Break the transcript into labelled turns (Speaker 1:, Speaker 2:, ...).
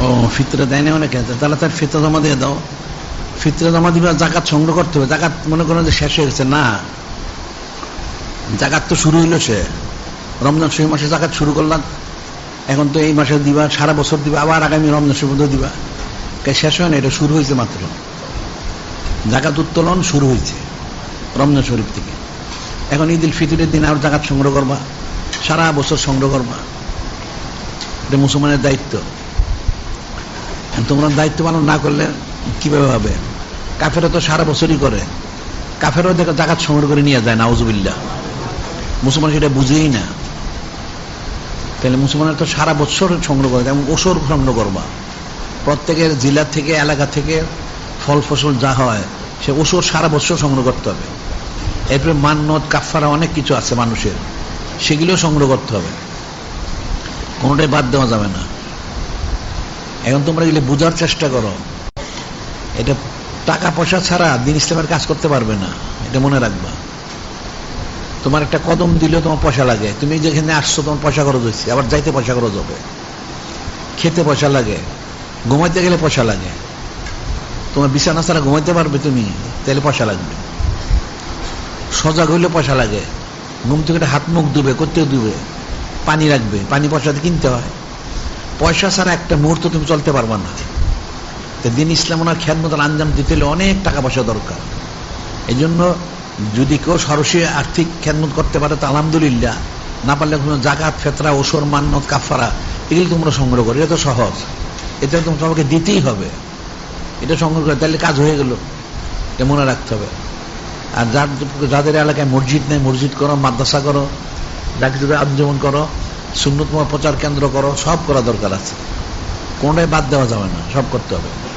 Speaker 1: ও, ফিতরে দেয় না অনেকে? তাহলে তার ফিতরা জমা দিয়ে দাও। ফিতরে জমা দিবে জাকাত সংগ্রহ করতে হবে। জাকাত মনে করেন যে শেষ হয়ে গেছে। না। জাকাত তো শুরু হইল সে। রমজান সেই মাসে জাকাত শুরু করলাম। এখন তো এই মাসে দিবা, সারা বছর দিবা, আবার আগামী রমজান পর্যন্ত দিবা। কে শেষ হয় না, এটা শুরু হয়েছে মাত্র। জাকাত উত্তোলন শুরু হয়েছে রমজান শরীফ থেকে। এখন ঈদ উল ফিতরের দিন আর জাকাত সংগ্রহ করবা। সারা বছর সংগ্রহ করবা। এটা মুসলমানের দায়িত্ব। তোমরা দায়িত্ব পালন না করলে কীভাবে হবে? কাফেরা তো সারা বছরই করে। কাফেরও দেখো জাকাত সংগ্রহ করে নিয়ে যায় না নাউজুবিল্লাহ। মুসলমান সেটা বুঝেই না। তাহলে মুসলমানের তো সারা বছর সংগ্রহ করে, যেমন ওসর সংগ্রহ করবা। প্রত্যেকের জেলা থেকে, এলাকা থেকে ফল ফসল যা হয়, সে ওসর সারা বছর সংগ্রহ করতে হবে। এরপরে মান্নত কাফারা অনেক কিছু আছে মানুষের। সেগুলোও সংগ্রহ করতে হবে। কোনোটাই বাদ দেওয়া যাবে না। এখন তোমরা এগুলো বোঝার চেষ্টা করো। এটা টাকা পয়সা ছাড়া দিন ইসলামের কাজ করতে পারবে না, এটা মনে রাখবা। তোমার একটা কদম দিলেও তোমার পয়সা লাগে। তুমি যেখানে আসছো, তোমার পয়সা খরচ হচ্ছে আবার যাইতে পয়সা খরচ হবে। খেতে পয়সা লাগে। ঘুমাইতে গেলে পয়সা লাগে। তোমার বিছানা ছাড়া ঘুমাইতে পারবে তুমি, তাহলে পয়সা লাগবে। সজাগ হইলে পয়সা লাগে। ঘুম থেকে হাত মুখ ডুবে করতে ডুবে পানি রাখবে। পানি পয়সাতে কিনতে হয়। পয়সা ছাড়া একটা মুহূর্ত তুমি চলতে পারবে না। তো দিন ইসলাম ওনার খেয়াল মতন আঞ্জাম দিতে হলে অনেক টাকা পয়সা দরকার। এই জন্য যদি কেউ সরাসরি আর্থিক খেদমত করতে পারে তো আলহামদুলিল্লাহ, না পারলে কোনো জাকাত, ফেতরা, ওসর, মান্নত, কাফারা, এগুলো তোমরা সংগ্রহ করো। এটা তো সহজ। এটা তোমরা তোমাকে দিতেই হবে। এটা সংগ্রহ করে তাহলে কাজ হয়ে গেল। এটা মনে রাখতে হবে। আর যার যাদের এলাকায় মসজিদ নেই, মসজিদ করো, মাদ্রাসা করো যদি আন্দোলন করো সুন্নতময় প্রচার কেন্দ্র করো, সব করা দরকার আছে। কোনটাই বাদ দেওয়া যাবে না, সব করতে হবে।